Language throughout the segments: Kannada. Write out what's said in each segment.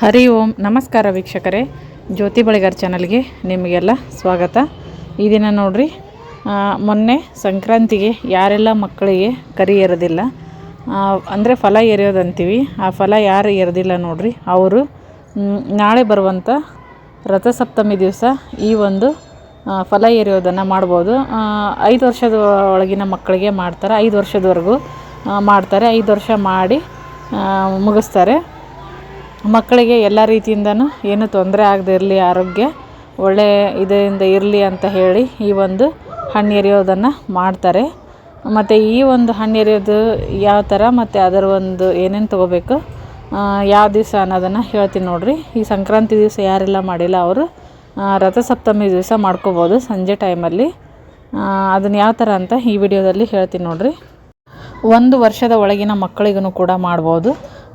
ಹರಿ ಓಂ, ನಮಸ್ಕಾರ ವೀಕ್ಷಕರೇ. ಜ್ಯೋತಿ ಬಳಿಗಾರ್ ಚಾನಲ್ಗೆ ನಿಮಗೆಲ್ಲ ಸ್ವಾಗತ. ಈ ದಿನ ನೋಡ್ರಿ ಮೊನ್ನೆ ಸಂಕ್ರಾಂತಿಗೆ ಯಾರೆಲ್ಲ ಮಕ್ಕಳಿಗೆ ಕರಿ ಎರೋದಿಲ್ಲ ಅಂದರೆ ಫಲ ಎರೆಯೋದಂತೀವಿ. ಆ ಫಲ ಯಾರು ಎರೆದಿಲ್ಲ ನೋಡ್ರಿ, ಅವರು ನಾಳೆ ಬರುವಂಥ ರಥಸಪ್ತಮಿ ದಿವಸ ಈ ಒಂದು ಫಲ ಎರೆಯೋದನ್ನು ಮಾಡ್ಬೋದು. ಐದು ವರ್ಷದ ಒಳಗಿನ ಮಕ್ಕಳಿಗೆ ಮಾಡ್ತಾರೆ, ಐದು ವರ್ಷದವರೆಗೂ ಮಾಡ್ತಾರೆ, ಐದು ವರ್ಷ ಮಾಡಿ ಮುಗಿಸ್ತಾರೆ. ಮಕ್ಕಳಿಗೆ ಎಲ್ಲ ರೀತಿಯಿಂದನೂ ಏನು ತೊಂದರೆ ಆಗದೆ ಇರಲಿ, ಆರೋಗ್ಯ ಒಳ್ಳೆ ಇದರಿಂದ ಇರಲಿ ಅಂತ ಹೇಳಿ ಈ ಒಂದು ಹಣ್ಣು ಎರೆಯೋದನ್ನು ಮಾಡ್ತಾರೆ. ಮತ್ತು ಈ ಒಂದು ಹಣ್ಣು ಎರೆಯೋದು ಯಾವ ಥರ, ಮತ್ತು ಅದರ ಒಂದು ಏನೇನು ತೊಗೋಬೇಕು ಯಾವ ದಿವಸ ಅನ್ನೋದನ್ನು ಹೇಳ್ತೀನಿ ನೋಡಿರಿ. ಈ ಸಂಕ್ರಾಂತಿ ದಿವಸ ಯಾರೆಲ್ಲ ಮಾಡಿಲ್ಲ ಅವರು ರಥಸಪ್ತಮಿ ದಿವಸ ಮಾಡ್ಕೋಬೋದು ಸಂಜೆ ಟೈಮಲ್ಲಿ. ಅದನ್ನು ಯಾವ ಥರ ಅಂತ ಈ ವಿಡಿಯೋದಲ್ಲಿ ಹೇಳ್ತೀನಿ ನೋಡಿರಿ. ಒಂದು ವರ್ಷದ ಒಳಗಿನ ಮಕ್ಕಳಿಗೂ ಕೂಡ ಮಾಡ್ಬೋದು.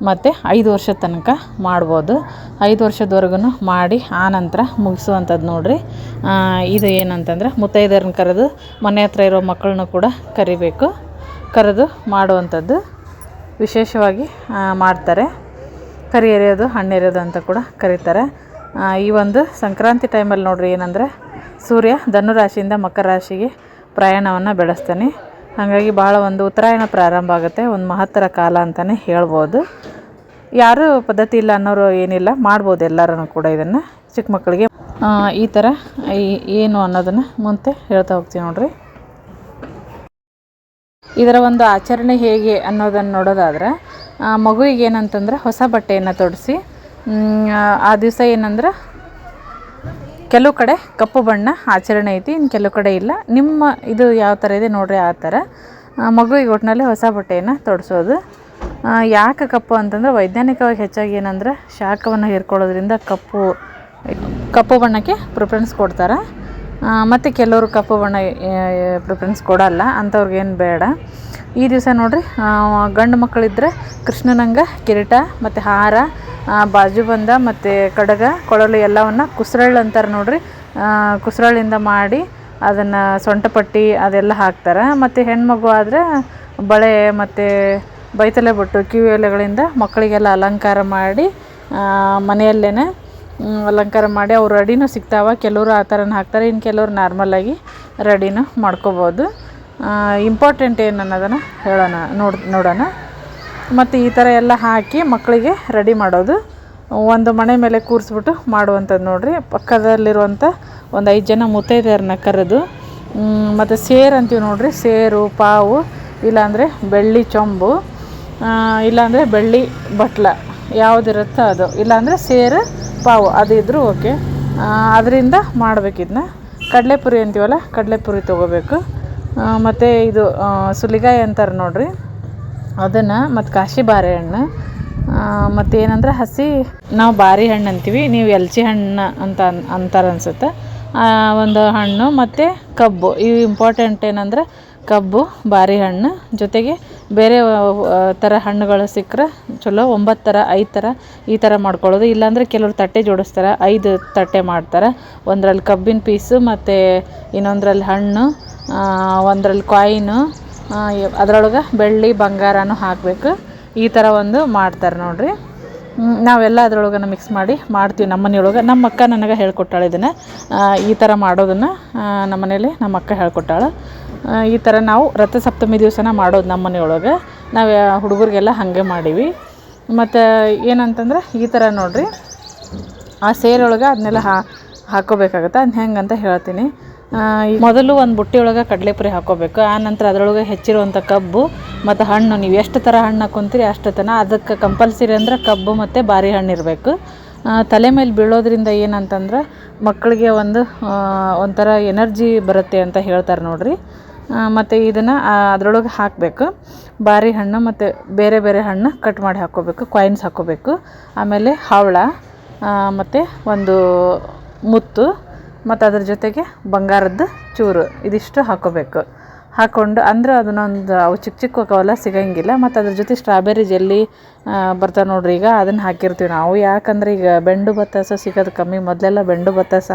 ಮತ್ತು ಐದು ವರ್ಷದ ತನಕ ಮಾಡ್ಬೋದು. ಐದು ವರ್ಷದವರೆಗೂ ಮಾಡಿ ಆ ನಂತರ ಮುಗಿಸುವಂಥದ್ದು ನೋಡಿರಿ. ಇದು ಏನಂತಂದ್ರೆ ಮುತ್ತೈದೆಯರನ್ನ ಕರೆದು ಮನೆ ಹತ್ರ ಇರೋ ಮಕ್ಕಳನ್ನು ಕೂಡ ಕರಿಬೇಕು. ಕರೆದು ಮಾಡುವಂಥದ್ದು ವಿಶೇಷವಾಗಿ ಮಾಡ್ತಾರೆ. ಕರಿ ಎರೆಯೋದು ಹಣ್ಣು ಎರೆಯೋದು ಅಂತ ಕೂಡ ಕರೀತಾರೆ. ಈ ಒಂದು ಸಂಕ್ರಾಂತಿ ಟೈಮಲ್ಲಿ ನೋಡಿರಿ ಏನಂದರೆ ಸೂರ್ಯ ಧನುರಾಶಿಯಿಂದ ಮಕರ ರಾಶಿಗೆ ಪ್ರಯಾಣವನ್ನು ಬೆಳೆಸ್ತಾನೆ. ಹಾಗಾಗಿ ಭಾಳ ಒಂದು ಉತ್ತರಾಯಣ ಪ್ರಾರಂಭ ಆಗುತ್ತೆ. ಒಂದು ಮಹತ್ತರ ಕಾಲ ಅಂತಲೇ ಹೇಳ್ಬೋದು. ಯಾರು ಪದ್ಧತಿ ಇಲ್ಲ ಅನ್ನೋರು ಏನಿಲ್ಲ, ಮಾಡ್ಬೋದು ಎಲ್ಲರೂ ಕೂಡ ಇದನ್ನು, ಚಿಕ್ಕ ಮಕ್ಕಳಿಗೆ. ಈ ಥರ ಏನು ಅನ್ನೋದನ್ನು ಮುಂದೆ ಹೇಳ್ತಾ ಹೋಗ್ತೀವಿ ನೋಡ್ರಿ. ಇದರ ಒಂದು ಆಚರಣೆ ಹೇಗೆ ಅನ್ನೋದನ್ನು ನೋಡೋದಾದ್ರೆ ಮಗುವಿಗೆ ಏನಂತಂದ್ರೆ ಹೊಸ ಬಟ್ಟೆಯನ್ನು ತೊಡಿಸಿ ಆ ದಿವಸ ಏನಂದ್ರೆ ಕೆಲವು ಕಡೆ ಕಪ್ಪು ಬಣ್ಣ ಆಚರಣೆ ಐತಿ ಇನ್ನು ಕೆಲವು ಕಡೆ ಇಲ್ಲ. ನಿಮ್ಮ ಇದು ಯಾವ ಥರ ಇದೆ ನೋಡ್ರಿ ಆ ಥರ ಮಗುವಿಗೆ ಒಟ್ಟಿನಲ್ಲಿ ಹೊಸ ಬಟ್ಟೆಯನ್ನು ತೊಡಿಸೋದು. ಯಾಕೆ ಕಪ್ಪು ಅಂತಂದ್ರೆ ವೈಜ್ಞಾನಿಕವಾಗಿ ಹೆಚ್ಚಾಗಿ ಏನಂದ್ರೆ ಶಾಖವನ್ನು ಹೀರ್ಕೊಳ್ಳೋದ್ರಿಂದ ಕಪ್ಪು ಕಪ್ಪು ಬಣ್ಣಕ್ಕೆ ಪ್ರಿಫ್ರೆನ್ಸ್ ಕೊಡ್ತಾರೆ. ಮತ್ತು ಕೆಲವರು ಕಪ್ಪು ಬಣ್ಣ ಪ್ರಿಫ್ರೆನ್ಸ್ ಕೊಡಲ್ಲ ಅಂಥವ್ರಿಗೇನು ಬೇಡ. ಈ ದಿವಸ ನೋಡಿರಿ ಗಂಡು ಮಕ್ಕಳಿದ್ದರೆ ಕೃಷ್ಣನಂಗ, ಕಿರೀಟ, ಮತ್ತು ಹಾರ ಬಾಜು ಬಾಜುಬಂದ, ಮತ್ತು ಕಡಗ, ಕೊಳಲು ಎಲ್ಲವನ್ನು ಕುಸ್ರಳ್ಳು ಅಂತಾರೆ ನೋಡಿರಿ. ಕುಸರಳಿಂದ ಮಾಡಿ ಅದನ್ನು ಸೊಂಟಪಟ್ಟಿ ಅದೆಲ್ಲ ಹಾಕ್ತಾರೆ. ಮತ್ತು ಹೆಣ್ಮಗು ಆದರೆ ಬಳೆ, ಮತ್ತು ಬೈತಲೆ ಬೊಟ್ಟು ಕಿವಿ ಎಲೆಗಳಿಂದ ಮಕ್ಕಳಿಗೆಲ್ಲ ಅಲಂಕಾರ ಮಾಡಿ ಮನೆಯಲ್ಲೇ ಅಲಂಕಾರ ಮಾಡಿ ಅವ್ರು ರೆಡಿನೂ ಸಿಗ್ತಾವೆ. ಕೆಲವರು ಆ ಥರನ ಹಾಕ್ತಾರೆ. ಇನ್ನು ಕೆಲವರು ನಾರ್ಮಲಾಗಿ ರೆಡಿನೂ ಮಾಡ್ಕೋಬೋದು. ಇಂಪಾರ್ಟೆಂಟ್ ಏನು ಅನ್ನೋದನ್ನು ಹೇಳೋಣ, ನೋಡ್, ನೋಡೋಣ. ಮತ್ತು ಈ ಥರ ಎಲ್ಲ ಹಾಕಿ ಮಕ್ಕಳಿಗೆ ರೆಡಿ ಮಾಡೋದು. ಒಂದು ಮನೆ ಮೇಲೆ ಕೂರಿಸ್ಬಿಟ್ಟು ಮಾಡುವಂಥದ್ದು ನೋಡಿರಿ. ಪಕ್ಕದಲ್ಲಿರುವಂಥ ಒಂದು ಐದು ಜನ ಮುತ್ತೈದೆಯರನ್ನ ಕರೆದು ಮತ್ತು ಸೇರು ಅಂತೀವಿ ನೋಡಿರಿ. ಸೇರು, ಪಾವು, ಇಲ್ಲಾಂದರೆ ಬೆಳ್ಳಿ, ಚೊಂಬು. ಇಲ್ಲಾಂದರೆ ಬೆಳ್ಳಿ ಬಟ್ಲ ಯಾವುದಿರುತ್ತೋ ಅದು. ಇಲ್ಲಾಂದರೆ ಸೇರು ಪಾವು ಇದ್ದರೂ ಓಕೆ. ಅದರಿಂದ ಮಾಡಬೇಕಿದ್ನ ಕಡಲೆಪುರಿ ಅಂತೀವಲ್ಲ, ಕಡಲೆಪುರಿ ತೊಗೋಬೇಕು. ಮತ್ತು ಇದು ಸುಲಿಗಾಯಿ ಅಂತಾರೆ ನೋಡಿರಿ. ಅದನ್ನು ಮತ್ತು ಕಾಶಿ ಬಾರೆಹಣ್ಣು ಮತ್ತು ಏನಂದ್ರೆ ಹಸಿ, ನಾವು ಬಾರಿ ಹಣ್ಣು ಅಂತೀವಿ, ನೀವು ಎಲ್ಚಿ ಹಣ್ಣು ಅಂತ ಅಂತಾರೆ ಅನ್ಸುತ್ತೆ. ಒಂದು ಹಣ್ಣು, ಮತ್ತು ಕಬ್ಬು. ಇವು ಇಂಪಾರ್ಟೆಂಟ್ ಏನಂದ್ರೆ ಕಬ್ಬು, ಬಾರಿ ಹಣ್ಣು. ಜೊತೆಗೆ ಬೇರೆ ಥರ ಹಣ್ಣುಗಳು ಸಿಕ್ಕರೆ ಚಲೋ ಒಂಬತ್ತು ಥರ ಐದು ಥರ ಈ ಥರ ಮಾಡ್ಕೊಳ್ಳೋದು. ಇಲ್ಲಾಂದರೆ ಕೆಲವ್ರು ತಟ್ಟೆ ಜೋಡಿಸ್ತಾರೆ, ಐದು ತಟ್ಟೆ ಮಾಡ್ತಾರೆ. ಒಂದರಲ್ಲಿ ಕಬ್ಬಿನ ಪೀಸು ಮತ್ತು ಇನ್ನೊಂದ್ರಲ್ಲಿ ಹಣ್ಣು ಒಂದ್ರಲ್ಲಿ ಕಾಯಿನು ಅದರೊಳಗೆ ಬೆಳ್ಳಿ, ಬಂಗಾರನೂ ಹಾಕಬೇಕು. ಈ ಥರ ಒಂದು ಮಾಡ್ತಾರೆ ನೋಡಿರಿ. ನಾವೆಲ್ಲ ಅದ್ರೊಳಗನ ಮಿಕ್ಸ್ ಮಾಡಿ ಮಾಡ್ತೀವಿ ನಮ್ಮ ಮನೆಯೊಳಗೆ. ನಮ್ಮ ಅಕ್ಕ ನನಗೆ ಹೇಳ್ಕೊಟ್ಟಾಳೆ ಇದನ್ನು. ಈ ಥರ ಮಾಡೋದನ್ನು ನಮ್ಮ ಮನೇಲಿ ನಮ್ಮ ಅಕ್ಕ ಹೇಳ್ಕೊಟ್ಟಾಳೆ. ಈ ಥರ ನಾವು ರಥಸಪ್ತಮಿ ದಿವಸನ ಮಾಡೋದು ನಮ್ಮ ಮನೆಯೊಳಗೆ ನಾವು ಹುಡುಗರಿಗೆಲ್ಲ ಹಾಗೆ ಮಾಡೀವಿ. ಮತ್ತು ಏನಂತಂದ್ರೆ ಈ ಥರ ನೋಡಿರಿ, ಆ ಸೇರೊಳಗೆ ಅದನ್ನೆಲ್ಲ ಹಾ, ಹಾಕೋಬೇಕಾಗತ್ತೆ. ಅದನ್ನ ಹೆಂಗೆ ಅಂತ ಹೇಳ್ತೀನಿ ಮೊದಲು ಒಂದು ಬುಟ್ಟಿ ಒಳಗೆ ಕಡಲೆಪುರಿ ಹಾಕೋಬೇಕು. ಆ ನಂತರ ಅದರೊಳಗೆ ಹೆಚ್ಚಿರುವಂಥ ಕಬ್ಬು, ಮತ್ತು ಹಣ್ಣು. ನೀವು ಎಷ್ಟು ಥರ ಹಣ್ಣು ಹಾಕ್ಕೊಂತೀರಿ ಅಷ್ಟು ತನ. ಅದಕ್ಕೆ ಕಂಪಲ್ಸರಿ ಅಂದ್ರೆ ಕಬ್ಬು ಮತ್ತು ಬಾರಿ ಹಣ್ಣು ಇರಬೇಕು. ತಲೆ ಮೇಲೆ ಬೀಳೋದ್ರಿಂದ ಏನಂತಂದ್ರೆ ಮಕ್ಕಳಿಗೆ ಒಂದು ಒಂಥರ ಎನರ್ಜಿ ಬರುತ್ತೆ ಅಂತ ಹೇಳ್ತಾರೆ ನೋಡ್ರಿ. ಮತ್ತು ಇದನ್ನು ಅದರೊಳಗೆ ಹಾಕಬೇಕು. ಬಾರಿ ಹಣ್ಣು ಮತ್ತು ಬೇರೆ ಬೇರೆ ಹಣ್ಣು ಕಟ್ ಮಾಡಿ ಹಾಕ್ಕೋಬೇಕು ಕಾಯಿನ್ಸ್ ಹಾಕ್ಕೋಬೇಕು. ಆಮೇಲೆ ಹವಳ ಮತ್ತು ಒಂದು ಮುತ್ತು, ಮತ್ತು ಅದ್ರ ಜೊತೆಗೆ ಬಂಗಾರದ್ದು ಚೂರು, ಇದಿಷ್ಟು ಹಾಕ್ಕೋಬೇಕು. ಹಾಕ್ಕೊಂಡು ಅಂದ್ರೆ ಅದನ್ನೊಂದು ಅವು ಚಿಕ್ಕ ಚಿಕ್ಕ ಕವಲ ಸಿಗಂಗಿಲ್ಲ, ಮತ್ತು ಅದ್ರ ಜೊತೆ ಸ್ಟ್ರಾಬೆರಿ ಜೆಲ್ಲಿ ಬರ್ತಾವೆ ನೋಡ್ರಿ ಈಗ ಅದನ್ನು ಹಾಕಿರ್ತೀವಿ ನಾವು. ಯಾಕಂದ್ರೆ ಈಗ ಬೆಂಡು ಬತ್ತಾಸ ಸಿಗೋದು ಕಮ್ಮಿ, ಮೊದಲೆಲ್ಲ ಬೆಂಡು ಬತ್ತಾಸ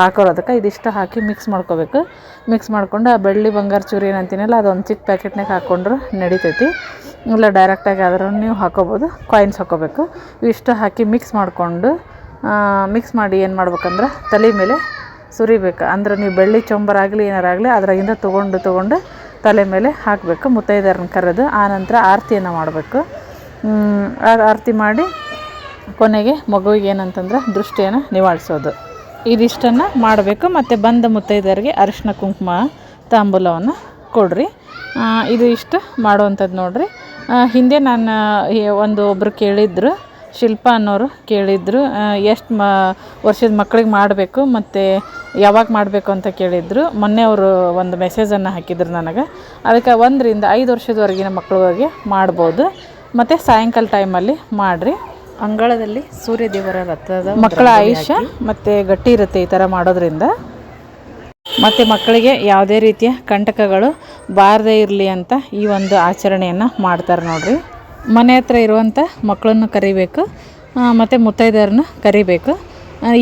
ಹಾಕೋರು ಅದಕ್ಕೆ ಇದಿಷ್ಟು ಹಾಕಿ ಮಿಕ್ಸ್ ಮಾಡ್ಕೋಬೇಕು. ಮಿಕ್ಸ್ ಮಾಡಿಕೊಂಡು ಆ ಬೆಳ್ಳಿ ಬಂಗಾರ ಚೂರಿ ಏನಂತೀನಲ್ಲ ಅದೊಂದು ಚಿಕ್ಕ ಪ್ಯಾಕೆಟ್ನಾಗ ಹಾಕ್ಕೊಂಡ್ರೆ ನಡಿತೈತಿ. ಇಲ್ಲ ಡೈರೆಕ್ಟಾಗಿ ಆದ್ರೂ ನೀವು ಹಾಕೋಬೋದು ಕಾಯಿನ್ಸ್ ಹಾಕೋಬೇಕು. ಇಷ್ಟು ಹಾಕಿ ಮಿಕ್ಸ್ ಮಾಡಿಕೊಂಡು ಮಿಕ್ಸ್ ಮಾಡಿ ಏನು ಮಾಡ್ಬೇಕಂದ್ರೆ, ತಲೆ ಮೇಲೆ ಸುರಿಬೇಕು. ಅಂದ್ರೆ ನೀವು ಬೆಳ್ಳಿ ಚೊಂಬರಾಗಲಿ, ಏನಾರಾಗಲಿ, ಅದರಾಗಿಂದ ತೊಗೊಂಡು ತೊಗೊಂಡು ತಲೆ ಮೇಲೆ ಹಾಕಬೇಕು. ಮುತ್ತೈದೆಯರನ್ನ ಕರೆದು ಆನಂತರ ಆರತಿಯನ್ನು ಮಾಡಬೇಕು. ಆರತಿ ಮಾಡಿ ಕೊನೆಗೆ ಮಗುವಿಗೆ ಏನಂತಂದ್ರೆ ದೃಷ್ಟಿಯನ್ನು ನಿವಾಳಿಸೋದು. ಇದಿಷ್ಟನ್ನು ಮಾಡಬೇಕು. ಮತ್ತು ಬಂದ ಮುತ್ತೈದೆಯರಿಗೆ ಅರಿಶಿನ ಕುಂಕುಮ, ತಾಂಬೂಲವನ್ನು ಕೊಡ್ರಿ. ಇದು ಇಷ್ಟು ಮಾಡುವಂಥದ್ದು ನೋಡ್ರಿ. ಹಿಂದೆ ನಾನು ಒಂದು ಒಬ್ಬರು ಕೇಳಿದ್ರು. ಶಿಲ್ಪ ಅನ್ನೋರು ಕೇಳಿದ್ರು ಎಷ್ಟು ಮ ವರ್ಷದ ಮಕ್ಳಿಗೆ ಮಾಡಬೇಕು ಮತ್ತು ಯಾವಾಗ ಮಾಡಬೇಕು ಅಂತ ಕೇಳಿದ್ರು. ಮೊನ್ನೆ ಅವರು ಒಂದು ಮೆಸೇಜನ್ನು ಹಾಕಿದ್ರು ನನಗೆ. ಅದಕ್ಕೆ ಒಂದರಿಂದ ಐದು ವರ್ಷದವರೆಗಿನ ಮಕ್ಕಳಿಗೆ ಮಾಡ್ಬೋದು. ಮತ್ತು ಸಾಯಂಕಾಲ ಟೈಮಲ್ಲಿ ಮಾಡಿರಿ. ಅಂಗಳದಲ್ಲಿ ಸೂರ್ಯದೇವರ ರಥದ ಮಕ್ಕಳ ಆಯುಷ್ಯ ಮತ್ತು ಗಟ್ಟಿ ಇರುತ್ತೆ ಈ ಥರ ಮಾಡೋದ್ರಿಂದ. ಮತ್ತು ಮಕ್ಕಳಿಗೆ ಯಾವುದೇ ರೀತಿಯ ಕಂಟಕಗಳು ಬಾರದೇ ಇರಲಿ ಅಂತ ಈ ಒಂದು ಆಚರಣೆಯನ್ನು ಮಾಡ್ತಾರೆ ನೋಡ್ರಿ. ಮನೆ ಹತ್ರ ಇರುವಂಥ ಮಕ್ಕಳನ್ನು ಕರಿಬೇಕು ಮತ್ತು ಮುತ್ತೈದೆಯರನ್ನ ಕರಿಬೇಕು.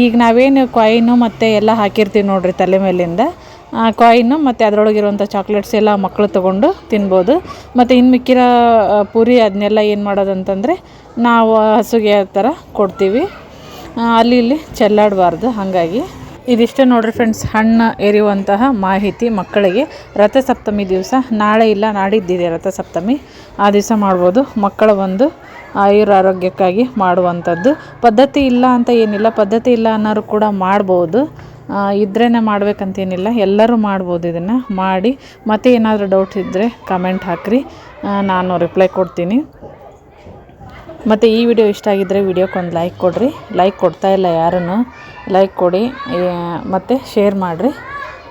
ಈಗ ನಾವೇನು ಕಾಯಿನು ಮತ್ತು ಎಲ್ಲ ಹಾಕಿರ್ತೀವಿ ನೋಡಿರಿ ತಲೆ ಮೇಲಿಂದ. ಕಾಯಿನು ಮತ್ತು ಅದರೊಳಗಿರುವಂಥ ಚಾಕ್ಲೇಟ್ಸ್ ಎಲ್ಲ ಮಕ್ಕಳು ತೊಗೊಂಡು ತಿನ್ಬೋದು. ಮತ್ತು ಇನ್ನು ಮಿಕ್ಕಿರೋ ಪೂರಿ ಅದನ್ನೆಲ್ಲ ಏನು ಮಾಡೋದಂತಂದರೆ ನಾವು ಹಸುಗೆ ಥರ ಕೊಡ್ತೀವಿ. ಅಲ್ಲಿ ಇಲ್ಲಿ ಚೆಲ್ಲಾಡಬಾರ್ದು ಹಾಗಾಗಿ. ಇದಿಷ್ಟೇ ನೋಡ್ರಿ ಫ್ರೆಂಡ್ಸ್ ಹಣ್ಣು ಎರಿಯುವಂತಹ ಮಾಹಿತಿ ಮಕ್ಕಳಿಗೆ. ರಥಸಪ್ತಮಿ ದಿವಸ, ನಾಳೆ ಇಲ್ಲ, ನಾಡಿದ್ದಿದೆ ರಥಸಪ್ತಮಿ. ಆ ದಿವಸ ಮಾಡ್ಬೋದು. ಮಕ್ಕಳ ಒಂದು ಆಯುರ್ ಆರೋಗ್ಯಕ್ಕಾಗಿ ಮಾಡುವಂಥದ್ದು. ಪದ್ಧತಿ ಇಲ್ಲ ಅಂತ ಏನಿಲ್ಲ. ಪದ್ಧತಿ ಇಲ್ಲ ಅನ್ನೋರು ಕೂಡ ಮಾಡ್ಬೋದು. ಇದ್ರೇ ಮಾಡ್ಬೇಕಂತೇನಿಲ್ಲ. ಎಲ್ಲರೂ ಮಾಡ್ಬೋದು ಇದನ್ನು. ಮಾಡಿ, ಮತ್ತೆ ಏನಾದರೂ ಡೌಟ್ ಇದ್ದರೆ ಕಮೆಂಟ್ ಹಾಕಿರಿ. ನಾನು ರಿಪ್ಲೈ ಕೊಡ್ತೀನಿ. ಮತ್ತು ಈ ವಿಡಿಯೋ ಇಷ್ಟ ಆಗಿದ್ದರೆ ವಿಡಿಯೋಕ್ಕೊಂದು ಲೈಕ್ ಕೊಡಿರಿ. ಲೈಕ್ ಕೊಡ್ತಾ ಇಲ್ಲ ಯಾರನ್ನು ಲೈಕ್ ಕೊಡಿ ಮತ್ತು ಶೇರ್ ಮಾಡಿರಿ.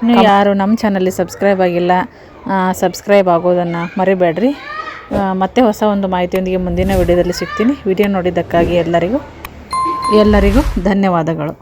ನೀವು ಯಾರು ನಮ್ಮ ಚಾನಲ್ಲಿ ಸಬ್ಸ್ಕ್ರೈಬ್ ಆಗಿಲ್ಲ ಸಬ್ಸ್ಕ್ರೈಬ್ ಆಗೋದನ್ನು ಮರಿಬೇಡ್ರಿ. ಮತ್ತೆ ಹೊಸ ಒಂದು ಮಾಹಿತಿಯೊಂದಿಗೆ ಮುಂದಿನ ವಿಡಿಯೋದಲ್ಲಿ ಸಿಗ್ತೀನಿ. ವಿಡಿಯೋ ನೋಡಿದ್ದಕ್ಕಾಗಿ ಎಲ್ಲರಿಗೂ ಎಲ್ಲರಿಗೂ ಧನ್ಯವಾದಗಳು.